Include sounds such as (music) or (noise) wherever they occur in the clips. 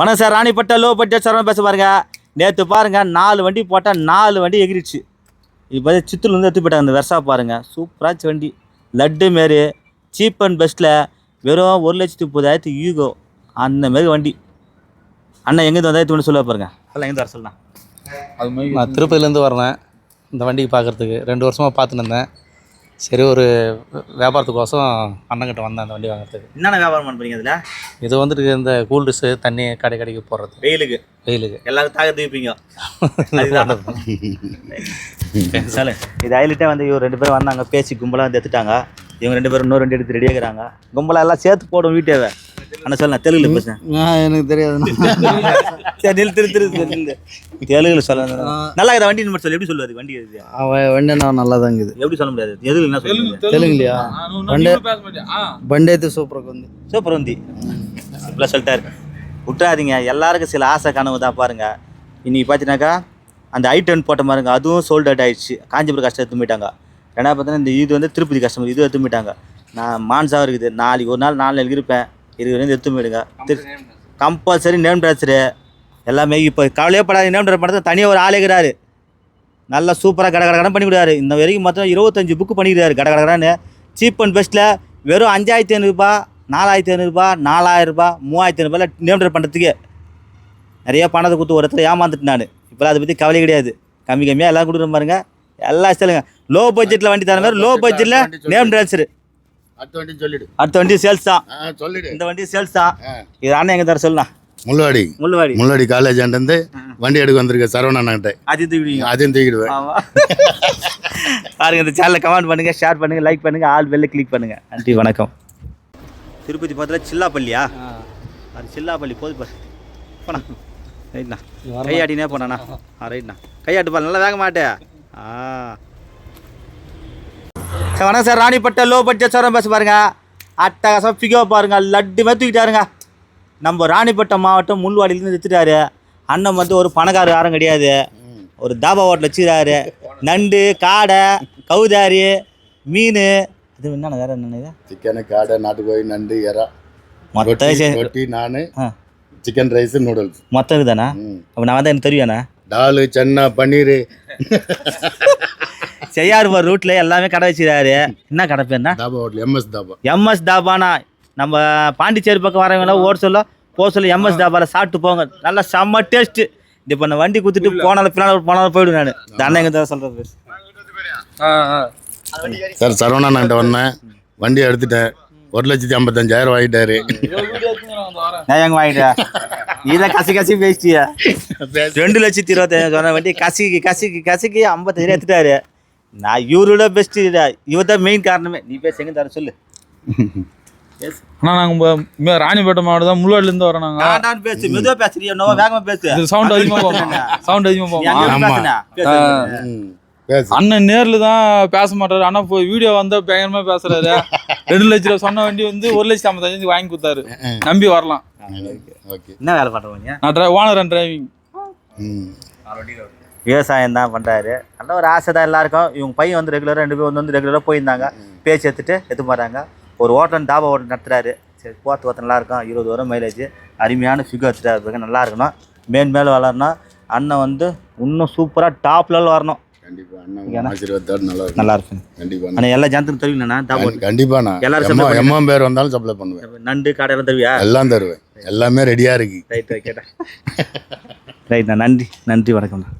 வணக்கம் sir. Ranipettai low budget sir பேச பாருங்க. நேற்று பாருங்க நாலு வண்டி போட்டால் நாலு வண்டி எகிரிச்சு. இப்போ சித்தூர்லேருந்து எடுத்து போயிட்டாங்க இந்த வெர்சா பாருங்க. சூப்பராச்சு வண்டி. லட்டு மாரி சீப் அண்ட் பெஸ்ட்டில் வெறும் ஒரு லட்சத்தி முப்பதாயிரத்து யூகோ அந்த மாரி வண்டி. அண்ணன் எங்கேருந்து வந்தால் ஒன்று சொல்ல பாருங்க. அதெல்லாம் எங்கே வர சொல்லலாம் அது மாதிரி நான் திருப்பதிலேருந்து வரேன் இந்த வண்டிக்கு பார்க்குறதுக்கு ரெண்டு வருஷமாக பார்த்துன்னு இருந்தேன். சரி ஒரு வியாபாரத்துக்கோசம் அண்ணங்கிட்ட வந்தேன் அந்த வண்டி வாங்குறதுக்கு. என்னென்ன வியாபாரம் பண்ணுறீங்க அதில் இது வந்துட்டு இந்த கூல் தண்ணி கடை கடைக்கு போடுறது வெயிலுக்கு? வெயிலுக்கு. எல்லாரும் தாக தூப்பிங்க இது ஹைலைட்டாக வந்து இவர் ரெண்டு பேரும் வந்தாங்க பேசி கும்பலாக வந்து எடுத்துட்டாங்க. இவங்க ரெண்டு பேரும் இன்னொரு ரெண்டு எடுத்து ரெடியாக இருக்கிறாங்க. கும்பலாக எல்லாம் சேர்த்து போடும் வீட்டேவை. ஆனால் சொல்ல நான் தெலுங்குல பேசுறேன். எனக்கு தெரியாது. சரி நில் திரு திரு தெலுங்குல சொல்ல நல்லா இருக்கிற வண்டி நம்பர் சொல்லி. எப்படி சொல்லுவாரு? வண்டி அவன் வண்டினா நல்லா தான் இருக்குது. எப்படி சொல்ல முடியாது? எதுல என்ன சொல்லுங்க தெலுங்குலையா? வண்டே வண்டேத்து சூப்பராக வந்து சூப்பர் வந்து இப்படிலாம் சொல்லிட்டாரு. விட்டுறாதீங்க. எல்லாருக்கும் சில ஆசை கனவு தான் பாருங்க. இன்னைக்கு பார்த்தீங்கன்னாக்கா அந்த ஐ டென் போட்ட மாதிரிங்க அதுவும் சோல்ட் அவுட் ஆயிடுச்சு. காஞ்சிபுரம் கஷ்டம் எடுத்துமிட்டாங்க ரெண்டாவது பார்த்தீங்கன்னா இந்த இது வந்து திருப்பதி கஷ்டம். இது எடுத்துமிட்டாங்க நான் மான்சாவும் இருக்குது. நாளைக்கு ஒரு நாள் நாலு நாளைக்கு இருப்பேன். இருக்கிறது எடுத்து போயிடுங்க. கம்பல்சரி நேம் ட்ரான்ஸ்ஃபரு எல்லாமே இப்போ கவலையே படாது நேம் ட்ரான்ஸ்ஃபர் பண்ணுறது தனியாக ஒரு ஆளே இருக்கிறாரு. நல்லா சூப்பராக கட கட கடன் பண்ணி விடுவாரு இந்த வரைக்கும் மொத்தம் இருபத்தஞ்சு புக்கு பண்ணிக்கிறாரு கட கட கடன்னு சீப் அண்ட் பெஸ்ட்டில் வெறும் அஞ்சாயிரத்தி ஐநூறுரூபா நாலாயிரத்தி ஐநூறுரூபா நாலாயிரரூபா மூவாயிரத்தி ஐநூறுபாயில் நேம் ட்ரெட் பண்ணுறதுக்கே நிறைய பணத்தை கொடுத்து ஒரு இடத்துல ஏமாந்துட்டு நான். இப்போலாம் அதை பற்றி கவலை கிடையாது. கம்மி கம்மியாக எல்லாம் கொடுக்குற பாருங்க. எல்லாம் சொல்லுங்க லோ பட்ஜெட்டில் வண்டி தர மாதிரி லோ பட்ஜெட்டில் நேம் ட்ரான்ஸ்ஃபர் அடுத்த வண்டி சொல்லிடு. அடுத்த வண்டி சேல்ஸ் தான் சொல்லிடு. இந்த வண்டி சேல்ஸ் தான். இது அண்ணன் எங்கே தர சொல்லலாம் முள்ளுவாடி. முள்ளுவாடி. முள்ளுவாடி காலேஜ் இருந்து வண்டி எடுக்க வந்திருக்க சரவண அண்ணன்கிட்ட. அது தூக்கிடுவீங்க. அதையும் தூக்கிடுவேன். பாருங்க இந்த சேனலை கமெண்ட் பண்ணுங்க ஷேர் பண்ணுங்க லைக் பண்ணுங்க ஆல் பெல்ல கிளிக் பண்ணுங்க. நன்றி வணக்கம். திருப்பதி பக்கத்தில் சில்லாப்பள்ளியா? அது சில்லாப்பள்ளி போது பாரு. ரைட்ண்ணா. கையாட்டினே போனாண்ணா. ஆ ரைட்ண்ணா. கையாட்டு நல்லா வேக மாட்டே ஆ. சார் வணக்கம் sir. Ranipettai low budget sir பேச பாருங்க. அட்டகாசம் ஃபிகோ பாருங்க. லட்டு தூக்கிட்டாருங்க. நம்ம ராணிப்பட்டம் மாவட்டம் முள்வாடியிலேருந்து எடுத்துட்டாரு. அண்ணன் வந்து ஒரு பணக்காரர் யாரும் கிடையாது. ஒரு தாபா ஹோட்டல் வச்சுக்கிறாரு. நண்டு காடை கவுதாரி மீன். இது என்னண்ணா வேற இது? சிக்கனு காடை நாட்டுக்கோழி நண்டு எறா மொத்தம் ரொட்டி நான் சிக்கன் ரைஸ் நூடுல்ஸ். மொத்தம் இதுதானா அப்போ நான் வந்து எனக்கு தெரியும்ண்ணா. டாலு சென்னா பன்னீர். செய்யாறு போகிற ரூட்டில் எல்லாமே கடை வச்சுக்கிறாரு. என்ன கடை dhaba hotel MS dhaba. MS தாபானா. நம்ம பாண்டிச்சேரி பக்கம் வரவங்களாம் ஓட சொல்ல போக சொல்ல எம்எஸ் தாபாவில் சாப்பிட்டு போங்க. நல்லா செம்ம டேஸ்ட்டு இப்போ நான் வண்டி கொடுத்துட்டு போனாலும் பின்னால் போனாலும் போயிடுவேன் நான். அண்ணன் எங்கே தான் சொல்கிறது சார் சரவண அண்ணன்கிட்ட வந்தேன். வண்டி எடுத்துட்டேன். ஒரு லட்சத்தி ஐம்பத்தஞ்சாயிரம் வாங்கிட்டாரு. நான் எங்க வாங்கிட்டேன்? இதை கசி கசி பேசிட்டியா? ரெண்டு லட்சத்தி இருபத்தஞ்சாயிரம் சொன்ன வண்டி கசிக்கு கசிக்கு கசிக்கு ஐம்பத்தஞ்சு எடுத்துட்டாரு. நான் இவரோட பெஸ்ட்டு இவர் தான் மெயின் காரணமே. நீ பேச எங்க தர சொல்லு. அண்ணா நாங்கள் ராணிப்பேட்டை மாவட்டம் தான் முள்ளாடிலேருந்து வரோம் நாங்கள் நான் பேசு. மெதுவா பேசுறியா? நோ வேகமா பேசு. இது சவுண்ட் அதிகமாக போமா சவுண்ட் அதிகமாக நீ அங்க போமா இருந்து ஆமா. பேசுனா. பேசு. ம். பேசு. அண்ணன் நேர்ல தான் பேச மாட்டாரு. ஆனா போய் வீடியோ வந்தா பயங்கரமா பேசுறாரு. ரெண்டு லட்ச ரூபா சொன்ன வண்டி வந்து ஒரு லட்சத்தி ஐம்பத்தஞ்சு வாங்கி கொடுத்தாரு. நம்பி வரலாம். ஓகே என்ன வேலை பண்றவங்க நான் டிரை ஓனர் அண்ட் டிரைவிங் ம். விவசாயம் தான் பண்றாரு. நல்ல ஒரு ஆசை தான் எல்லாருக்கும். இவங்க பையன் வந்து ரெகுலராக ரெண்டு பேரும் வந்து ரெகுலராக போயிருந்தாங்க. பேச்சு எடுத்துட்டு எடுத்து போறாங்க. ஒரு ஹோட்டல் தாபா ஹோட்டல் நடத்துறாரு. சரி போத்து ஓட்ட நல்லா இருக்கும் இருபது வரும் மைலேஜ் அருமையான ஃபிகர் எடுத்துட்டாரு நல்லா இருக்கணும். மேன் மேலே வளரணும். அண்ணன் வந்து இன்னும் சூப்பராக டாப் லெவல் வரணும். நல்லா இருக்கும் எல்லா ஜனத்துக்கும் தெரியுங்கண்ணா தாபா கண்டி- கண்டிப்பா நான் எல்லாரும் எம்மா பேர் வந்தாலும் சப்ளை பண்ணுவேன். நண்டு காடையெல்லாம் தருவியா? எல்லாம் தருவேன். எல்லாமே ரெடியா இருக்கு. ரைட் கேட்டா (laughs) ரைட்ண்ணா நன்றி நன்றி வணக்கம்ண்ணா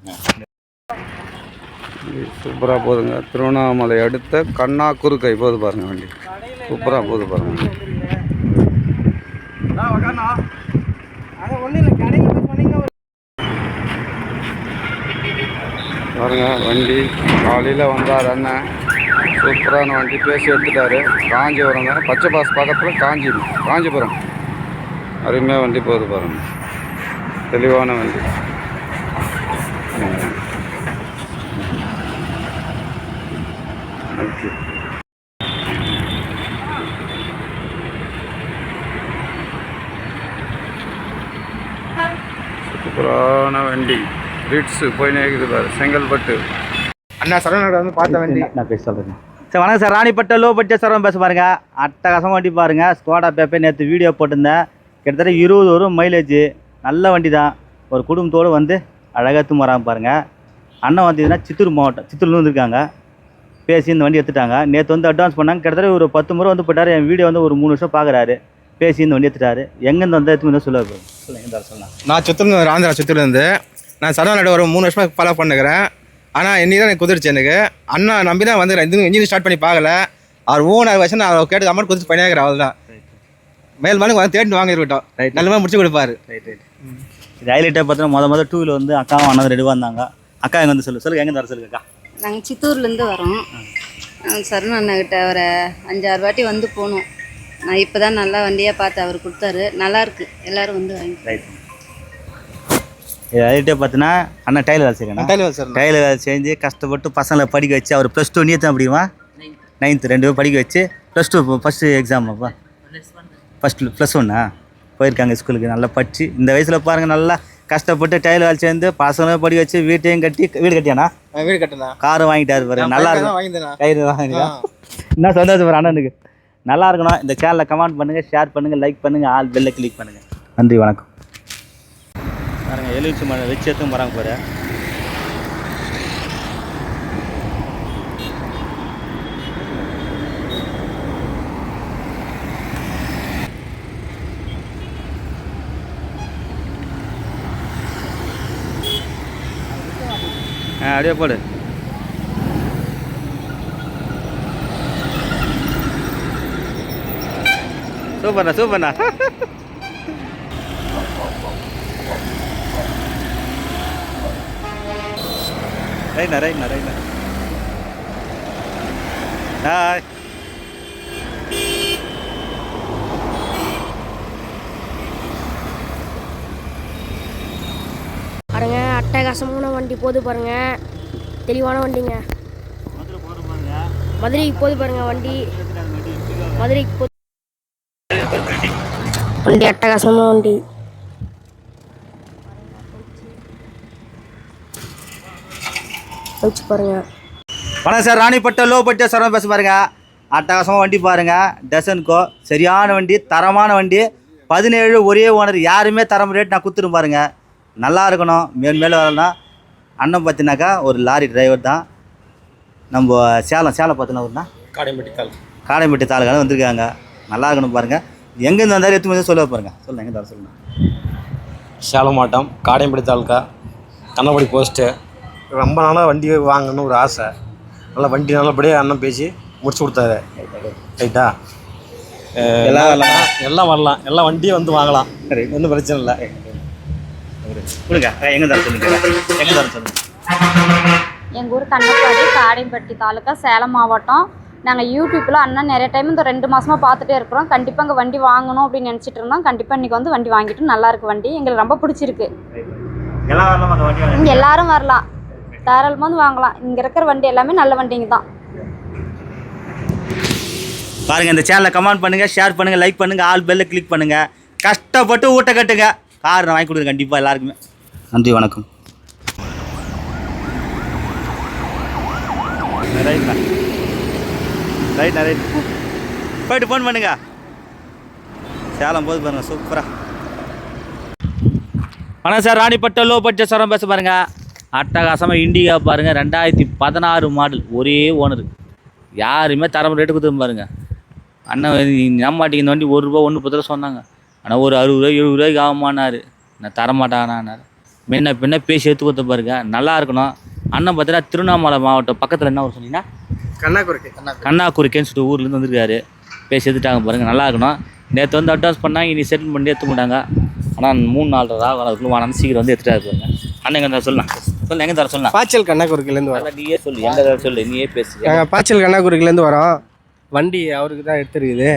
சூப்பராக போகுதுங்க திருவண்ணாமலை அடுத்த கண்ணா குறுக்கை போகுது பாருங்க வண்டி. சூப்பராக போகுது பாருங்க பாருங்க வண்டி காலையில் வந்தார் அண்ணன் சூப்பரான வண்டி பேசி எடுத்துட்டாரு. காஞ்சிபுரம் தானே? பச்சை பாஸ் பக்கத்தில் காஞ்சி காஞ்சிபுரம். அருமையாக வண்டி போகுது பாருங்க. தெளிவான வண்டி. ஓகே சூப்பரான வண்டி. ரிட்ஸு போயினே இருக்குது பாரு செங்கல்பட்டு. அண்ணா சரவணன் வந்து பார்த்த வண்டி. நான் பேச சொல்கிறேன் சார் வணக்கம் sir. Ranipettai low budget sir பேச பாருங்க. அட்டகாசமாக வண்டி பாருங்கள் ஸ்கோடா பேப்பே நேற்று வீடியோ போட்டிருந்தேன். கிட்டத்தட்ட இருபது வரும் மைலேஜ் நல்ல வண்டி தான் ஒரு குடும்பத்தோடு வந்து அழகாக எடுத்து வராங்க பாருங்கள் அண்ணன் வந்ததுன்னா சித்தூர் மாவட்டம் சித்தூர்லேருந்து வந்திருக்காங்க பேசி இந்த வண்டி எடுத்துட்டாங்க. நேற்று வந்து அட்வான்ஸ் பண்ணாங்க. கிட்டத்தட்ட ஒரு பத்து முறை வந்து போட்டார் என் வீடியோ வந்து ஒரு மூணு வருஷம் பார்க்குறாரு பேசி இந்த வண்டி எடுத்துட்டாரு. எங்கேருந்து வந்தால் எடுத்து வந்து சொல்லுவார் சொல்லுங்கள் சொல்லலாம் நான் சித்தூர்லேருந்து ஆந்திரா சித்தூர்லேருந்து நான் சரவணாடு ஒரு மூணு வருஷமாக ஃபாலோ பண்ணுக்கிறேன். ஆனால் இன்னைக்கு தான் எனக்கு குதிரிச்சு எனக்கு. அண்ணா நம்பி தான் வந்துக்கிறேன் இது இன்ஜின் ஸ்டார்ட் பண்ணி பார்க்கல. அவர் ஓனர் வச்சு நான் அவர் கேட்டு அமௌண்ட் கொடுத்து பண்ணியாக்கிறேன் அவள் தான் மேல் மனுக்கு வந்து தேடி வாங்கி இருக்கட்டும். நல்ல மாதிரி முடிச்சு கொடுப்பாரு. ரைட் ரைட் இது ஹைலைட்டாக பார்த்தீங்கன்னா மொதல் மொதல் டூ வீலர் வந்து அக்காவும் அண்ணன் ரெடி வந்தாங்க. அக்கா எங்கே வந்து சொல்லு சொல்லுங்க எங்கே வர சொல்லுங்க அக்கா? நாங்கள் சித்தூர்லேருந்து வரோம். சரண் அண்ணாக்கிட்ட ஒரு அஞ்சாறு வாட்டி வந்து போனோம். நான் இப்போ தான் நல்லா வண்டியாக பார்த்து அவர் கொடுத்தாரு. நல்லா இருக்கு. எல்லாரும் வந்து வாங்கி ரைட் ஹைலைட்டாக பார்த்தீங்கன்னா அண்ணன் டைலர் வேலை செய்யணும் டைலர் சார் டைலர் வேலை செஞ்சு கஷ்டப்பட்டு பசங்களை படிக்க வச்சு அவர் ப்ளஸ் டூ நீத்தான் அப்படிமா நைன்த்து ரெண்டு பேரும் படிக்க வச்சு ப்ளஸ் டூ ஃபஸ்ட்டு எக்ஸாம் அப்பா. ஃபஸ்ட்டு ப்ளஸ் ஒன்னா போயிருக்காங்க ஸ்கூலுக்கு நல்லா படிச்சு இந்த வயசில் பாருங்கள் நல்லா கஷ்டப்பட்டு டைலர் வேலை சேர்ந்து பசங்களும் படிக்க வச்சு வீட்டையும் கட்டி வீடு கட்டியானா வீடு கட்டுனா? காரும் வாங்கிட்டாரு பாருங்க நல்லா இருக்கும். கயிறு வாங்கினா என்ன சந்தோஷம் பாரு அண்ணனுக்கு. நல்லா இருக்கணும் இந்த சேனலில் கமெண்ட் பண்ணுங்கள் ஷேர் பண்ணுங்கள் லைக் பண்ணுங்கள் ஆல் பெல்லை கிளிக் பண்ணுங்கள் நன்றி வணக்கம். பாருங்கள் எலுமிச்சி மரம் வச்சு எடுத்து போகிறாங்க பாரு. அப்படியே போடு சூப்பர்ண்ணா சூப்பர்ண்ணா ரைட்ண்ணா ரைட்ண்ணா ரைட்ண்ணா ஹாய் பிரகாசமான அட்டகாசமான வண்டி போது பாருங்க. தெளிவான வண்டிங்க. மதுரைக்கு போது பாருங்க வண்டி. மதுரைக்கு போது வண்டி அட்டகாசமான வண்டி. வச்சு பாருங்க. வணக்கம் sir Ranipettai low budget Saravana பேச பாருங்க. அட்டகாசமாக வண்டி பாருங்க. டசனுக்கோ சரியான வண்டி தரமான வண்டி. பதினேழு ஒரே ஓனர் யாருமே தரம் ரேட் நான் கொடுத்துட்டு பாருங்க. நல்லா இருக்கணும். மேல் மேலே வரலாம் அண்ணன் பார்த்தினாக்கா ஒரு லாரி டிரைவர் தான். நம்ம சேலம் சேலம் பார்த்தினா ஒருனா காடையம்பட்டி தால் காடைப்பட்டி தாலுக்கால வந்திருக்காங்க. நல்லா இருக்கணும் பாருங்கள் எங்கேருந்து வந்தாலும் எடுத்து வந்து சொல்ல பாருங்க. சொல்லுங்க எங்கே தர சொல்லுங்க. சேலம் மாவட்டம் காடையம்பட்டி தாலுக்கா கண்ணபடி போஸ்ட்டு ரொம்ப நாளாக வண்டி வாங்கணும்னு ஒரு ஆசை. நல்லா வண்டி நல்லபடியாக அண்ணன் பேசி முடிச்சு கொடுத்தாரு. ரைட்டா எல்லாம் வரலாம். எல்லாம் வரலாம். எல்லா வண்டியும் வந்து வாங்கலாம். ஒன்றும் பிரச்சனை இல்லை. கொடுங்க. எங்கே தர சொல்லுங்க. எங்கே தர சொல்லுங்க. எங்கள் ஊர் கண்ணப்பாடி காடைம்பட்டி தாலுக்கா சேலம் மாவட்டம். நாங்கள் யூடியூப்பில் அண்ணன் நிறைய டைம் இந்த ரெண்டு மாதமாக பார்த்துட்டே இருக்கிறோம். கண்டிப்பாக இங்கே வண்டி வாங்கணும் அப்படின்னு நினச்சிட்டு இருந்தோம். கண்டிப்பாக இன்றைக்கி வந்து வண்டி வாங்கிட்டு நல்லா இருக்கு வண்டி. எங்களுக்கு ரொம்ப பிடிச்சிருக்கு. இங்கே எல்லாரும் வரலாம். தாராளமாக வந்து வாங்கலாம். இங்கே இருக்கிற வண்டி எல்லாமே நல்ல வண்டிங்க தான். பாருங்க இந்த சேனலை கமெண்ட் பண்ணுங்க ஷேர் பண்ணுங்க லைக் பண்ணுங்க ஆல் பெல்ல கிளிக் பண்ணுங்க. கஷ்டப்பட்டு ஊட்ட கட்டுங்க. கார் நான் வாங்கி கொடுக்குறேன் கண்டிப்பாக எல்லாருக்குமே. நன்றி வணக்கம். ரைட்ண்ணா ரைட்ண்ணா ரைட் போயிட்டு ஃபோன் பண்ணுங்க. சேலம் போது பாருங்க சூப்பராக வணக்கம் சார் ராணிப்பட்ட லோ பட்ஜெட் சரம் பேச பாருங்க. அட்டகாசமாக இண்டிகா பாருங்க ரெண்டாயிரத்தி பதினாறு மாடல் ஒரே ஓனர் யாருமே தரம் ரேட்டு கொடுத்து பாருங்க அண்ணன் நம்மாட்டிக்கு இந்த வண்டி ஒரு ரூபா ஒன்று பத்து ரூபா சொன்னாங்க. ஆனால் ஒரு அறுபது ரூபா எழுபது ரூபாய்க்கு ஆகுமானாரு நான் தரமாட்டானாரு முன்ன பின்ன பேசி எடுத்து கொடுத்த பாருங்க. நல்லா இருக்கணும். அண்ணன் பார்த்தீங்கன்னா திருவண்ணாமலை மாவட்டம் பக்கத்தில் என்ன ஊர் சொன்னீங்கன்னா? கண்ணாக்குறைக்கு. கண்ணாக்குறிக்கேன்னு சொல்லிட்டு ஊர்லேருந்து வந்திருக்காரு. பேசி எடுத்துட்டாங்க பாருங்க. நல்லா இருக்கணும். நேற்று வந்து அட்வான்ஸ் பண்ணாங்க. இனி செட்டில் பண்ணி எடுத்து மாட்டாங்க ஆனால் மூணு நாலு ராக அதுக்குள்ள வாங்க சீக்கிரம் வந்து எடுத்துட்டாரு பாருங்க. அண்ணன் எங்கே சொல்லலாம். சொல்லு எங்கே தர சொல்லலாம். பாய்ச்சல் கண்ணாக்குறைக்கிலேருந்து வரோம். நீயே சொல்லு. எங்கே தர சொல்லு. நீயே பேசு. நாங்கள் பாய்ச்சல் கண்ணாக்குறைக்கிலேருந்து வரோம். வண்டி அவருக்கு தான் எடுத்துருக்குது.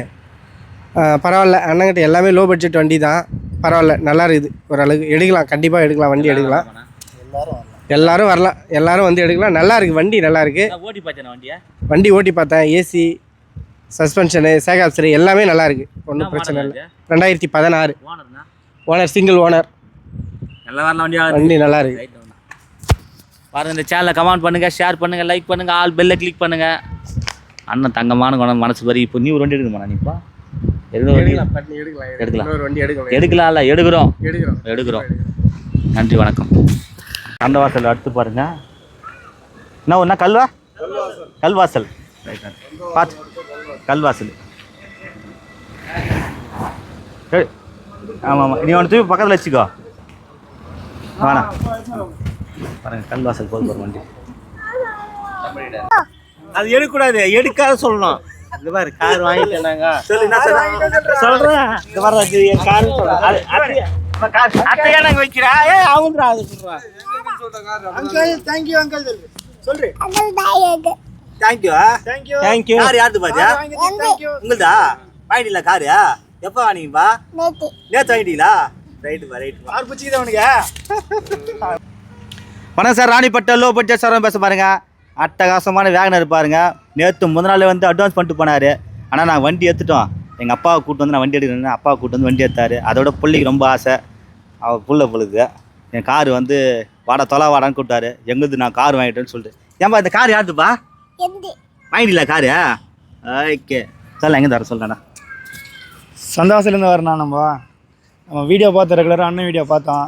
பரவாயில்ல. அண்ணங்கிட்ட எல்லாமே லோ பட்ஜெட் வண்டி தான் பரவாயில்ல நல்லா இருக்குது ஓரளவுக்கு எடுக்கலாம். கண்டிப்பாக எடுக்கலாம். வண்டி எடுக்கலாம். எல்லாரும் வரலாம். எல்லாரும் வந்து எடுக்கலாம். நல்லா இருக்கு வண்டி நல்லா இருக்கு ஓட்டி பார்த்தேன் வண்டியா? வண்டி ஓட்டி பார்த்தேன். ஏசி சஸ்பென்ஷனு சேகாப்சரு எல்லாமே நல்லா இருக்கு ஒன்றும் பிரச்சனை இல்லை. ரெண்டாயிரத்தி பதினாறு. Owner single owner. நல்லா வரலாம் வண்டியா வண்டி நல்லா இருக்கு பாருங்க இந்த சேனலை கமெண்ட் பண்ணுங்க ஷேர் பண்ணுங்க லைக் பண்ணுங்க ஆல் பெல்ல கிளிக் பண்ணுங்க. அண்ணன் தங்கமான குணம் மனசு வரி இப்போ நீ ஒரு வண்டி எடுக்கணுமா நீப்பா எடுக்கலாம் எடுக்கலாம்ல எடுக்கிறோம். எடுக்கிறோம். நன்றி வணக்கம். கண்டவாசல் அடுத்து பாருங்க. என்ன ஒன்றா கல்வா கல்வாசல் பார்த்து கல்வாசல் ஏய், ஆமாம் ஆமாம் நீ ஒன்று தூக்கி பக்கத்தில் வச்சுக்கோ. வேணாம் பாருங்க கல்வாசல் போது பாருங்க வண்டி. அது எடுக்கக்கூடாது. எடுக்காத சொல்லணும். இந்த மாதிரி கார் வாங்கிட்டேன் நாங்க சொல்றேன் இந்த மாதிரி அது என் கார் சொல்றேன் அது- அது- இப்ப கார் அட்டையா நாங்க வைக்கிறா? ஏ அவங்கடா அது சொல்றேன் அங்கிள் தேங்க்யூ அங்கிள் சொல்லு. Thank you thank you thank you car யாருது பாத்தியா? உங்களுதா? வாங்கிட்டீங்களா காரு எப்போ வாங்கினீங்கப்பா? நேற்று வாங்கிட்டீங்களா? ரைட்டுப்பா ரைட்டுப்பா கார் பிடிச்சிக்கிதா உனக்கு (laughs) வணக்கம் sir Ranipettai low budget sir பேச பாருங்க. அட்டகாசமான வேகனர் பாருங்க நேற்று முத நாள் வந்து அட்வான்ஸ் பண்ணிட்டு போனார். ஆனால் நான் வண்டி எடுத்துட்டோம் எங்கள் அப்பாவை கூட்டு வந்து நான் வண்டி எடுக்கிறேன் அப்பாவை கூட்டு வந்து வண்டி எடுத்தார் அதோட பிள்ளைக்கு ரொம்ப ஆசை. அவள் புள்ள பொழுது என் கார் வந்து வாடா தொலை வாடான்னு கூப்பிட்டாரு. எங்களுது நான் கார் வாங்கிட்டேன்னு சொல்லிட்டு. ஏன்பா இந்த கார் யாருதுப்பா? வாங்கிட்டீங்களா காரு? ஓகே. சார் எங்கே தர சொல்கிறேண்ணா சந்தோஷத்துலேருந்து வரணும் நம்ம. நம்ம வீடியோ பார்த்த ரெகுலராக அண்ணன் வீடியோ பார்த்தோம்.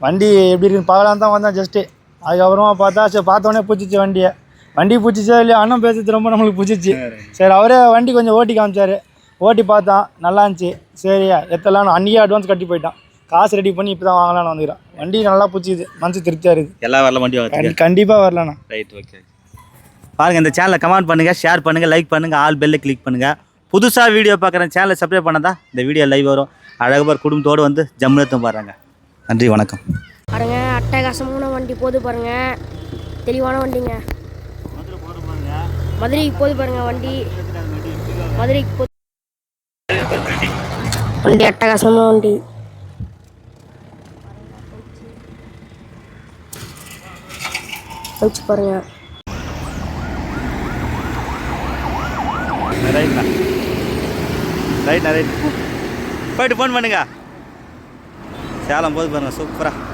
வண்டி எப்படி இருக்குன்னு பார்க்கலாம் தான் வந்தோம் ஜஸ்ட்டு அதுக்கப்புறமா பார்த்தா சரி பார்த்தோன்னே பிடிச்சிச்சு வண்டியை. வண்டி பிடிச்சிச்சோ இல்லையா? அண்ணன் பேசுறது ரொம்ப நம்மளுக்கு பிடிச்சிச்சு. சரி. அவரே வண்டி கொஞ்சம் ஓட்டி காமிச்சார். ஓட்டி பார்த்தோம் நல்லா இருந்துச்சு. சரி எத்தலாம் அன்றைக்கே அட்வான்ஸ் கட்டி போயிட்டான். காசு ரெடி பண்ணி இப்போ தான் வாங்கலாம்னு வந்துக்கிறோம் வண்டி நல்லா பிடிச்சிது. மனசு திருப்தியாக இருக்குது. எல்லா வரல வண்டி கண்டிப்பாக வரலண்ணா ரைட் ஓகே பாருங்கள் இந்த சேனலை கமெண்ட் பண்ணுங்கள் ஷேர் பண்ணுங்கள் லைக் பண்ணுங்கள் ஆல் பெல்லை கிளிக் பண்ணுங்கள் புதுசாக வீடியோ பார்க்குற சேனலை சப்ஸ்கிரைப் பண்ணதா இந்த வீடியோ லைவ் வரும். அழகபார் குடும்பத்தோடு வந்து ஜம்முனத்தும் பாருங்க. நன்றி வணக்கம். பாருங்க அட்டகாசமான வண்டி போது பாருங்க. தெளிவான வண்டிங்க. மதுரைக்கு போது பாருங்க வண்டி. மதுரைக்கு போது. வண்டி அட்டகாசமான வண்டி. வச்சு பாருங்க. ரைட்ண்ணா ரைட்ண்ணா ரைட் போயிட்டு ஃபோன் பண்ணுங்க. சேலம் போது பாருங்க சூப்பராக